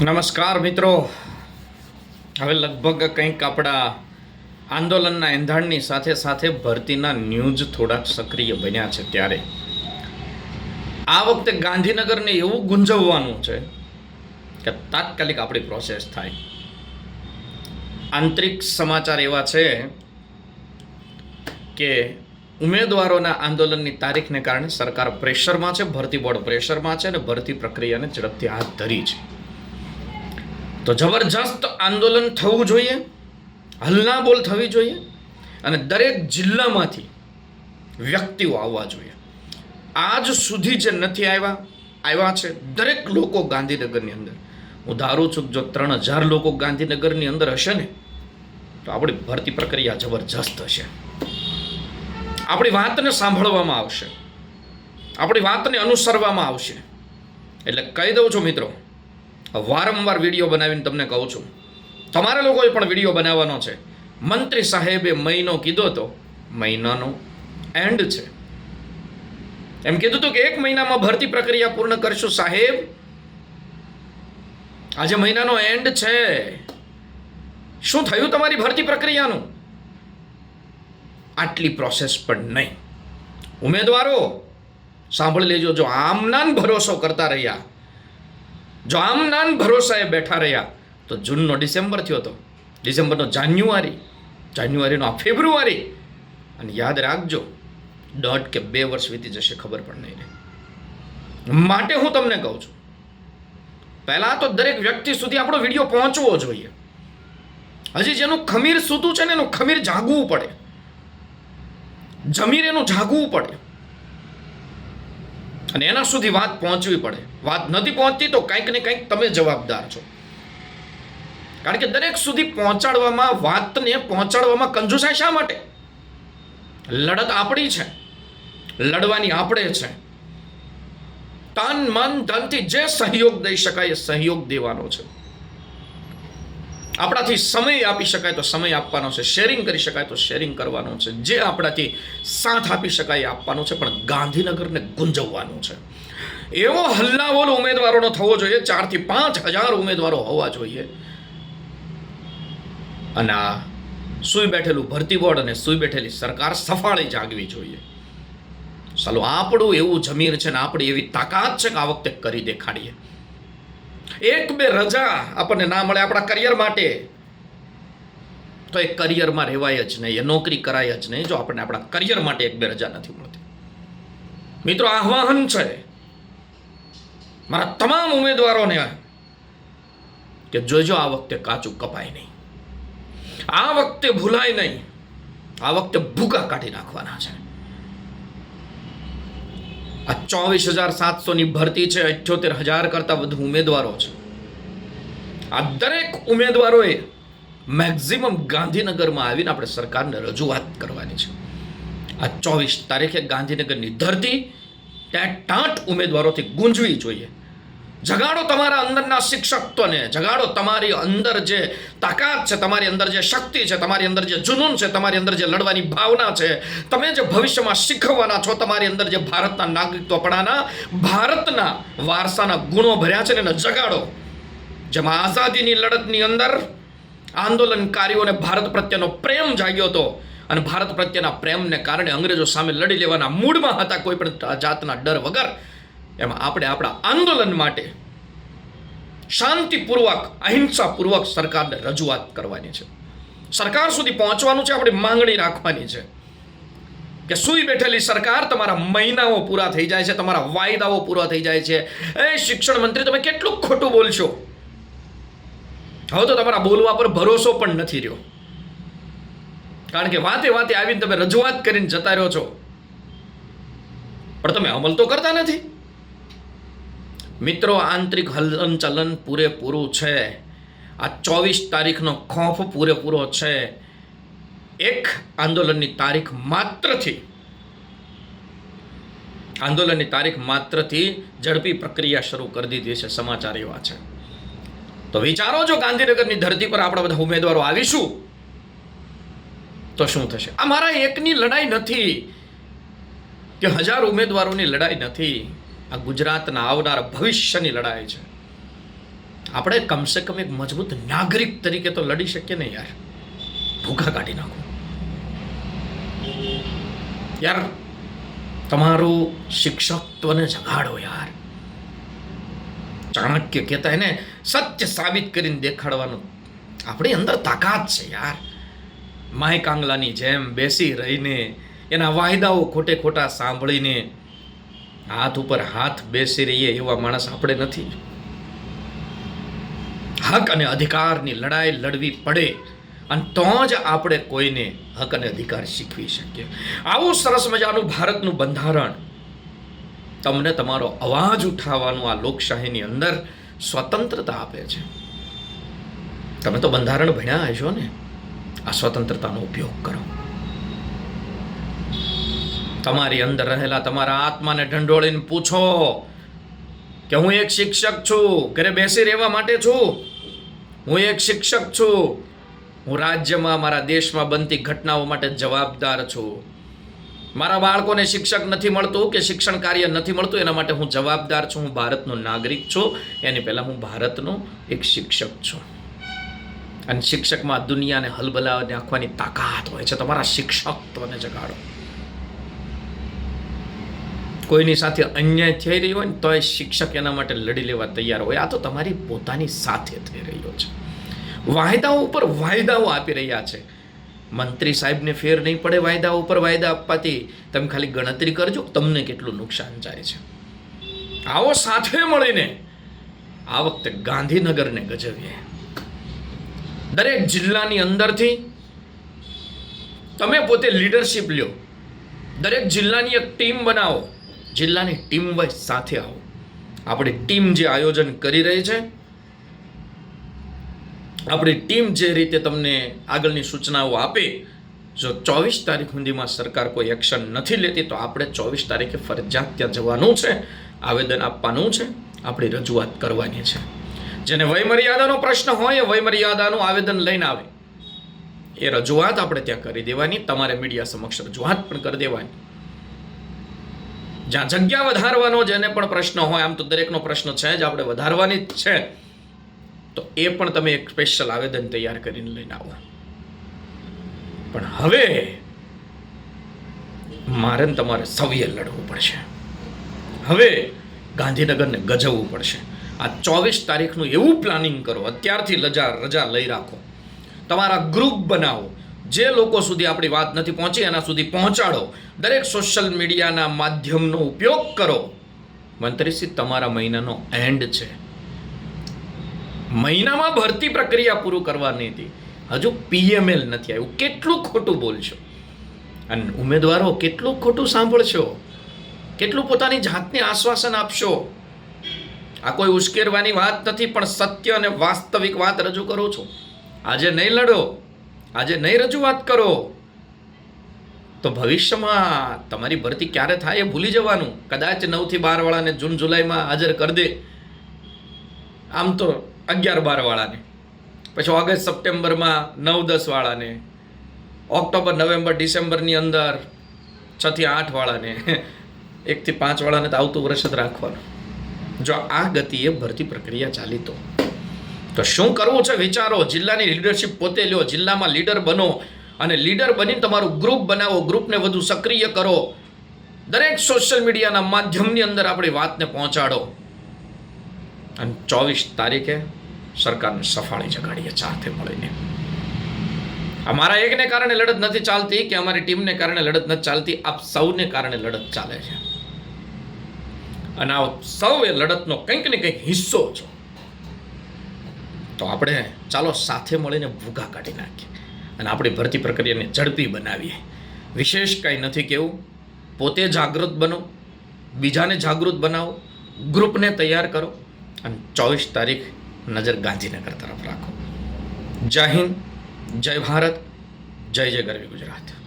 નમસ્કાર મિત્રો. હવે લગભગ કંઈક આપણા આંદોલનના એંધાણની સાથે સાથે ભરતીના ન્યૂઝ થોડાક સક્રિય બન્યા છે ત્યારે. આ વખતે ગાંધીનગરને એવું ગુંજવવાનું છે કે તાત્કાલિક આપણી પ્રોસેસ થાય. આંતરિક સમાચાર એવા છે કે ઉમેદવારોના આંદોલનની તારીખને કારણે સરકાર પ્રેશરમાં છે, ભરતી બોર્ડ પ્રેશરમાં છે અને ભરતી પ્રક્રિયાને ઝડપથી હાથ ધરી છે. તો જબરજસ્ત આંદોલન થવું જોઈએ હલનાબોલ થવી જોઈએ અને દરેક જિલ્લામાંથી વ્યક્તિઓ આવવા જોઈએ. આજ સુધી જે નથી આવ્યા આવ્યા છે દરેક લોકો ગાંધીનગરની અંદર. હું ધારું છું જો ત્રણ હજાર લોકો ગાંધીનગરની અંદર હશે ને, તો આપણી ભરતી પ્રક્રિયા જબરજસ્ત હશે. આપણી વાતને સાંભળવામાં આવશે. આપણી વાતને અનુસરવામાં આવશે. એટલે કહી દઉં છું મિત્રો વારંવાર વીડિયો બનાવીને તમને કહું છું. તમારા લોકોએ પણ વીડિયો બનાવવાનો છે. મંત્રી સાહેબે મહિનો કીધો તો મહિનાનો એન્ડ છે. એમ કીધું હતું કે એક મહિનામાં ભરતી પ્રક્રિયા પૂર્ણ કરશું સાહેબ. આજે મહિનાનો એન્ડ છે. શું થયું તમારી ભરતી પ્રક્રિયાનું? આટલી પ્રોસેસ પણ નહીં. ઉમેદવારો, સાંભળી લેજો, જો આમનાન ભરોસો કરતા રહ્યા જો આમનાન ભરોસાએ બેઠા રહ્યા, તો જૂનનો ડિસેમ્બર થયો હતો. ડિસેમ્બરનો જાન્યુઆરી, જાન્યુઆરીનો આ ફેબ્રુઆરી. અને યાદ રાખજો, દોઢ કે બે વર્ષ વીતી જશે ખબર પણ નહીં રહે. માટે હું તમને કહું છું, પહેલાં તો દરેક વ્યક્તિ સુધી આપણો વીડિયો પહોંચવો જોઈએ. હજી જેનું ખમીર સૂતું છે ને એનું ખમીર જાગવું પડે. જમીર એનું જાગવું પડે. અને એના સુધી વાત પહોંચવી પડે. વાત નથી પહોંચતી તો કંઈક ને કંઈક તમે જવાબદાર છો. કારણ કે દરેક સુધી પહોંચાડવામાં, વાતને પહોંચાડવામાં કંજુસાઈ શા માટે? લડત આપણી છે. લડવાની આપણે છે. તન, મન, ધનથી જે સહયોગ દઈ શકાય એ સહયોગ દેવાનો છે. આપણાથી સમય આપી શકાય તો સમય આપવાનો છે. શેરિંગ કરી શકાય તો શેરિંગ કરવાનું છે. જે આપણાથી સાથ આપી શકાય આપવાનું છે, પણ ગાંધીનગરને ગુંજવવાનું છે. એવો હલ્લાવોલ ઉમેદવારોનો થવો જોઈએ, ચારથી પાંચ હજાર ઉમેદવારો હોવા જોઈએ. અને આ સૂઈ બેઠેલું ભરતી બોર્ડ અને સૂઈ બેઠેલી સરકાર સફાળી જાગવી જોઈએ. ચાલો આપણું એવું જમીર છે ને આપણી એવી તાકાત છે કે આ વખતે કરી દેખાડીએ. એક બે રજા આપણને ના મળે આપણા કરિયર માટે. તો એ કરિયરમાં રહેવાય જ નહીં, એ નોકરી કરાય જ નહીં, જો આપણને આપણા કરિયર માટે એક બે રજા નથી મળતી. મિત્રો આહ્વાન છે મારા તમામ ઉમેદવારોને કે જોજો આ વખતે કાચું કપાય નહીં. આ વખતે ભૂલાય નહીં. આ વખતે ભૂકા કાઢી નાખવાના છે. આ ચોવીસ હજાર સાતસોની ભરતી છે, અઠ્યોતેર હજાર કરતાં વધુ ઉમેદવારો છે. આ દરેક ઉમેદવારોએ મેક્ઝિમમ ગાંધીનગરમાં આવીને આપણે સરકારને રજૂઆત કરવાની છે. આ ચોવીસ તારીખે ગાંધીનગરની ધરતી ત્યાં ટાંટ ઉમેદવારોથી ગુંજવી જોઈએ. જગાડો તમારા અંદરના શિક્ષકત્વને. જગાડો તમારી અંદર જે તાકાત છે, તમારી અંદર જે શક્તિ છે, તમારી અંદર જે જુનૂન છે, તમારી અંદર જે લડવાની ભાવના છે, તમે જે ભવિષ્યમાં શીખવવાના છો, તમારી અંદર જે ભારતના નાગરિકત્વપણાના ભારતના વારસાના ગુણો ભર્યા છે ને એને જગાડો. જેમાં આઝાદીની લડતની અંદર આંદોલનકારીઓને ભારત પ્રત્યેનો પ્રેમ જાગ્યો હતો અને ભારત પ્રત્યેના પ્રેમને કારણે અંગ્રેજો સામે લડી લેવાના મૂડમાં હતા કોઈ પણ જાતના ડર વગર. એમાં આપણે આપણા આંદોલન માટે શાંતિપૂર્વક, અહિંસાપૂર્વક સરકારને રજૂઆત કરવાની છે. સરકાર સુધી પહોંચવાનું છે, આપણી માંગણી રાખવાની છે. કે સૂઈ બેઠેલી સરકાર તમારા મહિનાઓ પૂરા થઈ જાય છે, તમારા વાયદાઓ પૂરા થઈ જાય છે. એ શિક્ષણ મંત્રી, તમે કેટલું ખોટું બોલશો? હવે તો તમારા બોલવા પર ભરોસો પણ નથી રહ્યો. કારણ કે વાતે વાતે આવીને તમે રજૂઆત કરીને જતા રહ્યો છો. પણ તમે અમલ તો કરતા નથી. મિત્રો, આંતરિક હલનચલન પૂરેપૂરું છે. આ ચોવીસ તારીખનો ખોફ પૂરેપૂરો છે. એક આંદોલનની તારીખ માત્રથી, આંદોલનની તારીખ માત્રથી ઝડપી પ્રક્રિયા શરૂ કરી દીધી છે સમાચાર એવા છે. તો વિચારો, જો ગાંધીનગરની ધરતી પર આપણા બધા ઉમેદવારો આવીશું, તો શું થશે? આ મારા એકની લડાઈ નથી. કે હજાર ઉમેદવારોની લડાઈ નથી. આ ગુજરાતના આવનાર ભવિષ્યની લડાઈ છે. આપણે કમસે કમ એક મજબૂત નાગરિક તરીકે તો લડી શકીએ ને યાર. ભૂખા કાઢી નાખો. યાર, તમારું શિક્ષકત્વને જગાડો યાર. ચાણક્ય કહેતા એને સત્ય સાબિત કરીને દેખાડવાનું. આપણી અંદર તાકાત છે યાર. માય કાંગલાની જેમ બેસી રહીને, એના વાયદાઓ ખોટે ખોટા સાંભળીને હાથ ઉપર હાથ બેસી રહીએ એવા માણસ આપણે નથી. હક અને અધિકારની લડાઈ લડવી પડે અને તો જ આપણે કોઈને હક અને અધિકાર શીખવી શકીએ. આવું સરસ મજાનું ભારતનું બંધારણ તમને તમારો અવાજ ઉઠાવવાનું આ લોકશાહીની અંદર સ્વતંત્રતા આપે છે. તમે તો બંધારણ ભણ્યા હશો ને? આ સ્વતંત્રતાનો ઉપયોગ કરો. તમારી અંદર રહેલા તમારા આત્માને ઢંઢોળીને પૂછો કે હું એક શિક્ષક છું, ઘરે બેસી રહેવા માટે છું? હું એક શિક્ષક છું. હું રાજ્યમાં, મારા દેશમાં બનતી ઘટનાઓ માટે જવાબદાર છું. મારા બાળકોને શિક્ષક નથી મળતું કે શિક્ષણ કાર્ય નથી મળતું, એના માટે હું જવાબદાર છું. હું ભારતનો નાગરિક છું. એની પહેલાં હું ભારતનો એક શિક્ષક છું. અને શિક્ષકમાં દુનિયાને હલબલાવ નાખવાની તાકાત હોય છે. તમારા શિક્ષકત્વને જગાડો. કોઈની સાથે અન્યાય થઈ રહ્યો હોય ને તોય શિક્ષક એના માટે લડી લેવા તૈયાર હોય. આ તો તમારી પોતાની સાથે થઈ રહ્યો છે. વાયદાઓ ઉપર વાયદાઓ આપી રહ્યા છે. મંત્રી સાહેબને ફેર નહીં પડે વાયદા ઉપર વાયદા આપવાથી. તમે ખાલી ગણતરી કરજો, તમને કેટલું નુકસાન જાય છે. આવો સાથે મળીને આ વખતે ગાંધીનગરને ગજવીએ. દરેક જિલ્લાની અંદરથી તમે પોતે લીડરશિપ લ્યો. દરેક જિલ્લાની એક ટીમ બનાવો. જિલ્લાની ટીમ વાઇઝ સાથે આવો. આપણી ટીમ જે આયોજન કરી રહી છે, આપણી ટીમ જે રીતે તમને આગળની સૂચનાઓ આપે, જો ચોવીસ તારીખ સુધીમાં સરકાર કોઈ એક્શન નથી લેતી, તો આપણે ચોવીસ તારીખે ફરજિયાત ત્યાં જવાનું છે, આવેદન આપવાનું છે, આપણી રજૂઆત કરવાની છે. જેને વયમર્યાદાનો પ્રશ્ન હોય, એ વયમર્યાદાનું આવેદન લઈને આવે. એ રજૂઆત આપણે ત્યાં કરી દેવાની, તમારે મીડિયા સમક્ષ રજૂઆત પણ કરી દેવાની. જ્યાં જગ્યા વધારવાનો જેને પણ પ્રશ્ન હોય, આમ તો દરેકનો પ્રશ્ન છે જ, આપણે વધારવાની જ છે. તો એ પણ તમે એક સ્પેશિયલ આવેદન તૈયાર કરીને લઈને આવો. પણ હવે મારે તમારે સૌએ લડવું પડશે. હવે ગાંધીનગરને ગજવવું પડશે. આ ચોવીસ તારીખનું એવું પ્લાનિંગ કરો, અત્યારથી રજા રજા લઈ રાખો. તમારા ગ્રુપ બનાવો. જે લોકો સુધી આપણી વાત નથી પહોંચી, એના સુધી પહોંચાડો. દરેક સોશિયલ મીડિયાના માધ્યમનો ઉપયોગ કરો. મંત્રીશ્રી તમારા મહિનાનો એન્ડ છે. મહિનામાં ભરતી પ્રક્રિયા પૂરું કરવાની હતી. હજુ પીએમએલ નથી આવ્યું. કેટલું ખોટું બોલશો? અને ઉમેદવારો કેટલું ખોટું સાંભળશો? કેટલું પોતાની જાતને આશ્વાસન આપશો? આ કોઈ ઉશ્કેરવાની વાત નથી, પણ સત્ય અને વાસ્તવિક વાત રજૂ કરું છું. આજે નહીં લડો. આજે નહીં રજૂઆત કરો. તો ભવિષ્યમાં તમારી ભરતી ક્યારે થાય એ ભૂલી જવાનું. કદાચ નવથી બાર વાળાને જૂન જુલાઈમાં હાજર કરી દે. આમ તો અગિયાર બાર વાળાને પછી ઓગસ્ટ સપ્ટેમ્બરમાં નવ દસ વાળાને ઓક્ટોબર, નવેમ્બર, ડિસેમ્બરની અંદર છથી આઠ વાળાને એકથી પાંચ વાળાને તો આવતું વર્ષ જ રાખવાનું. જો આ ગતિએ ભરતી પ્રક્રિયા ચાલી તો. તો શું કરવું છે વિચારો? જિલ્લાની લીડરશિપ પોતે લ્યો, જિલ્લામાં લીડર બનો અને લીડર બનીને તમારું ગ્રુપ બનાવો ગ્રુપને વધુ સક્રિય કરો. દરેક સોશિયલ મીડિયાના માધ્યમની અંદર આપણી વાતને પહોંચાડો. અને ચોવીસ તારીખે સરકારને સફાળી જગાડીએ સાથે મળીને. અમારા એકને કારણે લડત નથી ચાલતી કે અમારી ટીમને કારણે લડત નથી ચાલતી, આપ સૌને કારણે લડત ચાલે છે. અને આ સૌ એ લડતનો કંઈક ને કંઈક હિસ્સો છો. તો આપણે ચાલો સાથે મળીને ભૂગા કાઢી નાખીએ અને આપણી ભરતી પ્રક્રિયાને ઝડપી બનાવીએ. વિશેષ કાંઈ નથી કેવું. પોતે જાગૃત બનો, બીજાને જાગૃત બનાવો, ગ્રુપને તૈયાર કરો અને ચોવીસ તારીખ નજર ગાંધીનગર તરફ રાખો. જય હિન્દ, જય ભારત, જય જય ગરવી ગુજરાત.